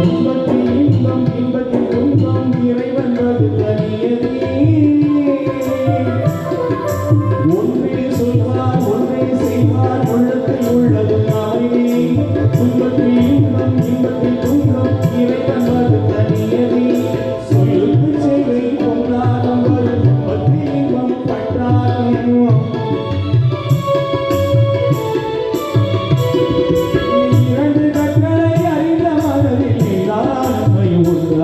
இன்பம் இன்பம்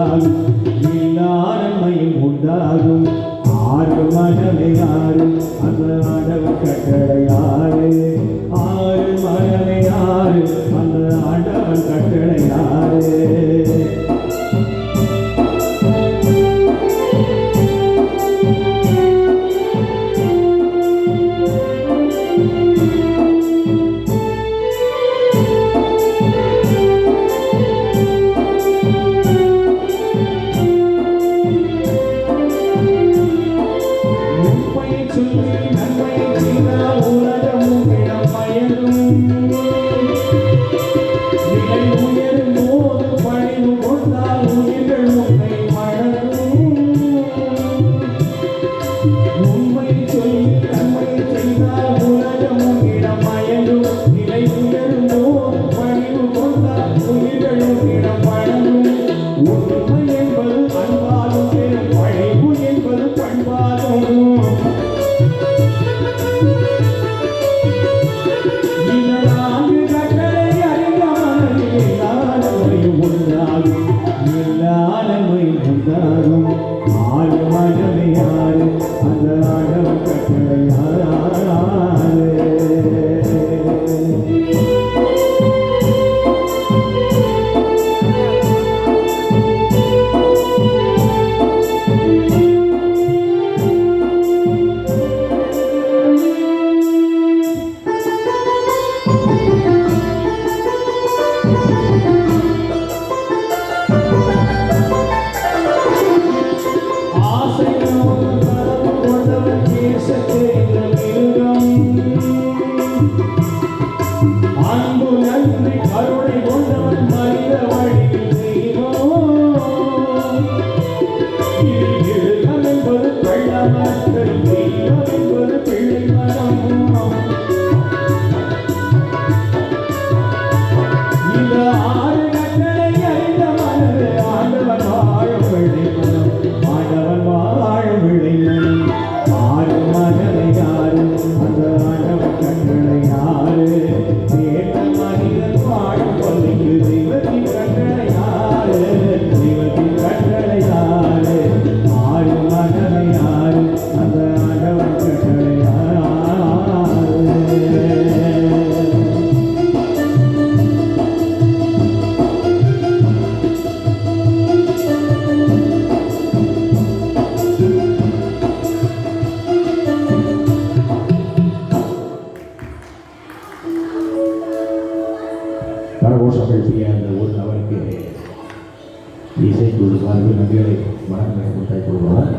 உண்டாகும். எல்லாரண்மையும் உண்டாகும். ஆறு மகளே ஆறு அந்த ஆடவ கட்டளை ஆறு. ஆறு மகளே ஆறு Natal. கோஷப்படுத்திய அந்த ஒரு நபருக்கு இசை குழுவார்கள் நன்றிகளை வணக்கம் கொடுத்தாய் கொள்வோம்.